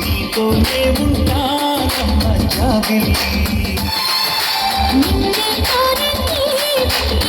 నీతోనే ఉంటానమ్మ జాబిల్లి నిన్నే కోరింది వెండి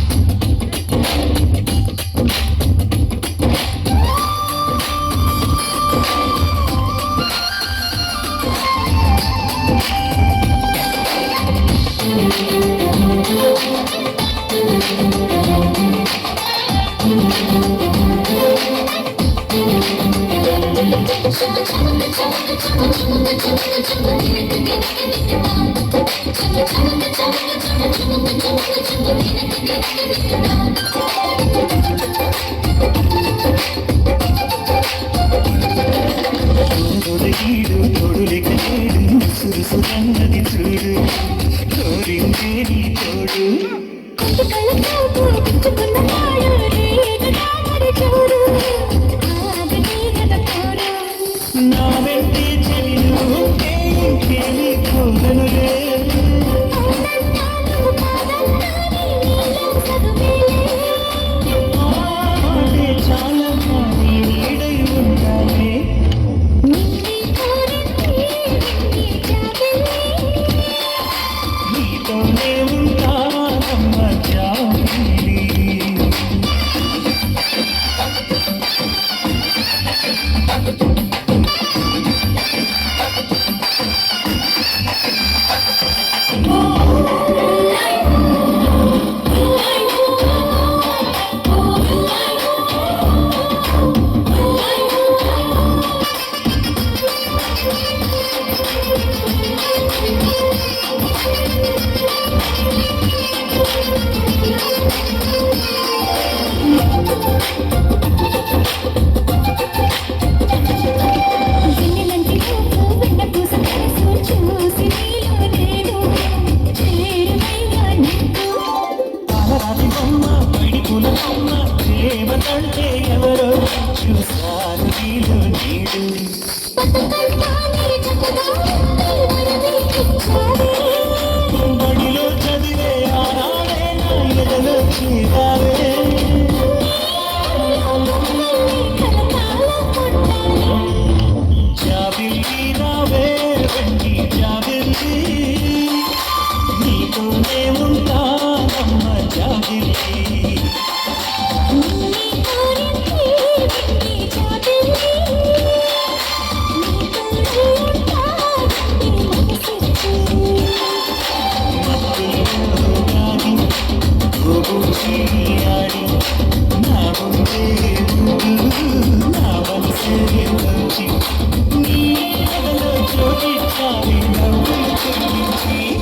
தொழிலுக்கு சுறுசுறும் Gene రావి బొమ్మ పిడికుల బొమ్మ ప్రేమకంటే ఎవరో చూశారు నీళ్ళు నీడు చదివే ఆనాడే నా ఎదలో change.